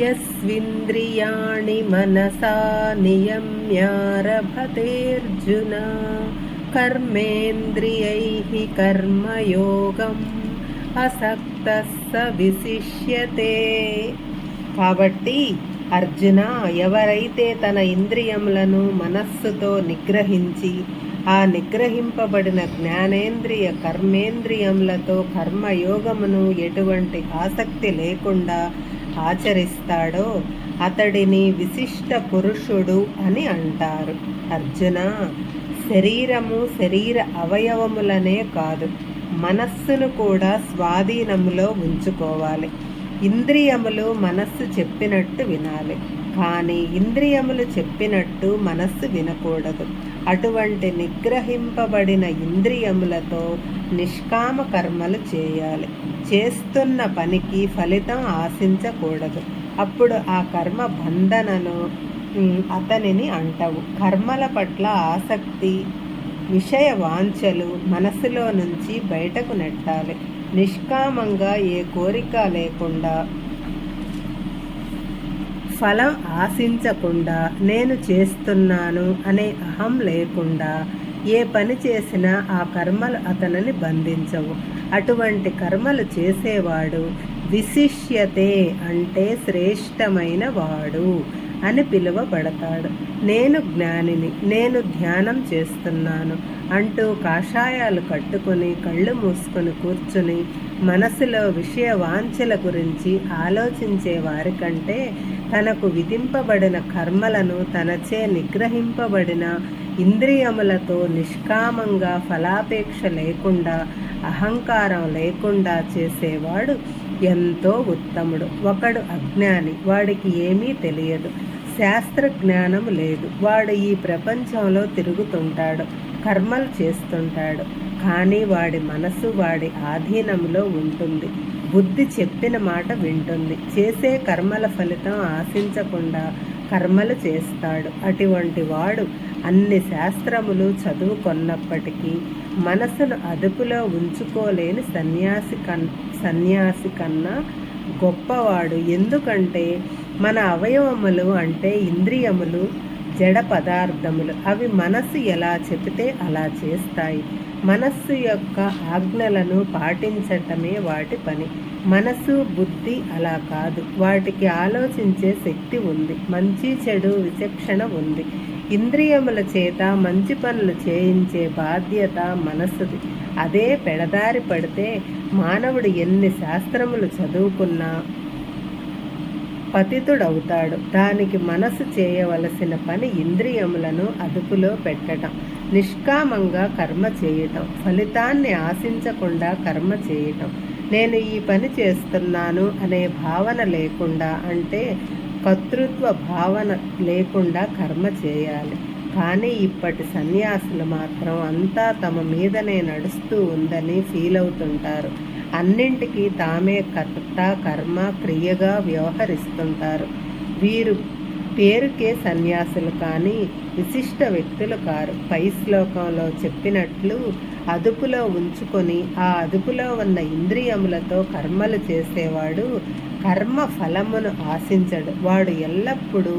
यस्विन्द्रियाणि मनसा नियम्यारभतेऽर्जुन कर्मेन्द्रियैः कर्मयोगम् అసక్తः స విశిష్యతే కాబట్టి అర్జున ఎవరైతే తన ఇంద్రియములను మనస్సుతో నిగ్రహించి ఆ నిగ్రహింపబడిన జ్ఞానేంద్రియ కర్మేంద్రియములతో కర్మయోగమును ఎటువంటి ఆసక్తి లేకుండా ఆచరిస్తాడో అతడిని విశిష్ట పురుషుడు అని అంటారు. అర్జున శరీరము శరీర అవయవములనే కాదు మనస్సును కూడా స్వాధీనములో ఉంచుకోవాలి. ఇంద్రియములు మనస్సు చెప్పినట్టు వినాలి. కానీ ఇంద్రియములు చెప్పినట్టు మనస్సు వినకూడదు. అటువంటి నిగ్రహింపబడిన ఇంద్రియములతో నిష్కామ కర్మలు చేయాలి. చేస్తున్న పనికి ఫలితం ఆశించకూడదు. అప్పుడు ఆ కర్మ బంధనను అతనిని అంటవు. కర్మల పట్ల ఆసక్తి విషయ వాంఛలు మనసులో నుంచి బయటకు నెట్టాలి. నిష్కామంగా ఏ కోరిక లేకుండా ఫలం ఆశించకుండా నేను చేస్తున్నాను అనే అహం లేకుండా ఏ పని చేసినా ఆ కర్మలు అతనిని బంధించవు. అటువంటి కర్మలు చేసేవాడు విశిష్యతే అంటే శ్రేష్టమైన వాడు అని పిలువబడతాడు. నేను జ్ఞానిని నేను ధ్యానం చేస్తున్నాను అంటూ కాషాయాలు కట్టుకుని కళ్ళు మూసుకొని కూర్చుని మనసులో విషయ వాంఛల గురించి ఆలోచించే వారికంటే తనకు విధింపబడిన కర్మలను తనచే నిగ్రహింపబడిన ఇంద్రియములతో నిష్కామంగా ఫలాపేక్ష లేకుండా అహంకారం లేకుండా చేసేవాడు ఎంతో ఉత్తముడు. ఒకడు అజ్ఞాని వాడికి ఏమీ తెలియదు. శాస్త్ర జ్ఞానం లేదు. వాడు ఈ ప్రపంచంలో తిరుగుతుంటాడు కర్మలు చేస్తుంటాడు. కానీ వాడి మనసు వాడి ఆధీనంలో ఉంటుంది. బుద్ధి చెప్పిన మాట వింటుంది. చేసే కర్మల ఫలితం ఆశించకుండా కర్మలు చేస్తాడు. అటువంటి వాడు అన్ని శాస్త్రములు చదువుకొన్నప్పటికీ మనసును అదుపులో ఉంచుకోలేని సన్యాసి కన్ సన్యాసి కన్నా గొప్పవాడు. ఎందుకంటే మన అవయవములు అంటే ఇంద్రియములు జడ పదార్థములు. అవి మనస్సు ఎలా చెబితే అలా చేస్తాయి. మనస్సు యొక్క ఆజ్ఞలను పాటించటమే వాటి పని. మనసు బుద్ధి అలా కాదు. వాటికి ఆలోచించే శక్తి ఉంది. మంచి చెడు విచక్షణ ఉంది. ఇంద్రియముల చేత మంచి పనులు చేయించే బాధ్యత మనస్సుది. అదే పెడదారి పడితే మానవుడు ఎన్ని శాస్త్రములు చదువుకున్నా పతితుడవుతాడు. దానికి మనసు చేయవలసిన పని ఇంద్రియములను అదుపులో పెట్టడం నిష్కామంగా కర్మ చేయటం ఫలితాన్ని ఆశించకుండా కర్మ చేయటం. నేను ఈ పని చేస్తున్నాను అనే భావన లేకుండా అంటే కర్తృత్వ భావన లేకుండా కర్మ చేయాలి. కానీ ఇప్పటి సన్యాసులు మాత్రం అంతా తమ మీదనే నడుస్తూ ఉందని ఫీల్ అవుతుంటారు అన్నింటికీ తామే కర్త కర్మ క్రియగా వ్యవహరిస్తుంటారు. వీరు పేరుకే సన్యాసులు కానీ విశిష్ట వ్యక్తులు కారు. పై శ్లోకంలో చెప్పినట్లు అదుపులో ఉంచుకొని ఆ అదుపులో ఉన్న ఇంద్రియములతో కర్మలు చేసేవాడు కర్మ ఫలమును ఆశించడు. వాడు ఎల్లప్పుడూ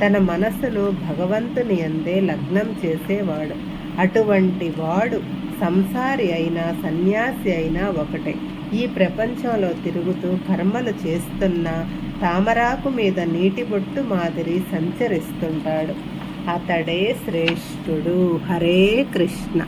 తన మనస్సును భగవంతుని అందే లగ్నం చేసేవాడు. అటువంటి వాడు సంసారి అయినా సన్యాసి అయినా ఒకటే. ఈ ప్రపంచంలో తిరుగుతూ కర్మలు చేస్తున్న తామరాకు మీద నీటి బొట్టు మాదిరి సంచరిస్తుంటాడు. అతడే శ్రేష్ఠుడు. హరే కృష్ణ.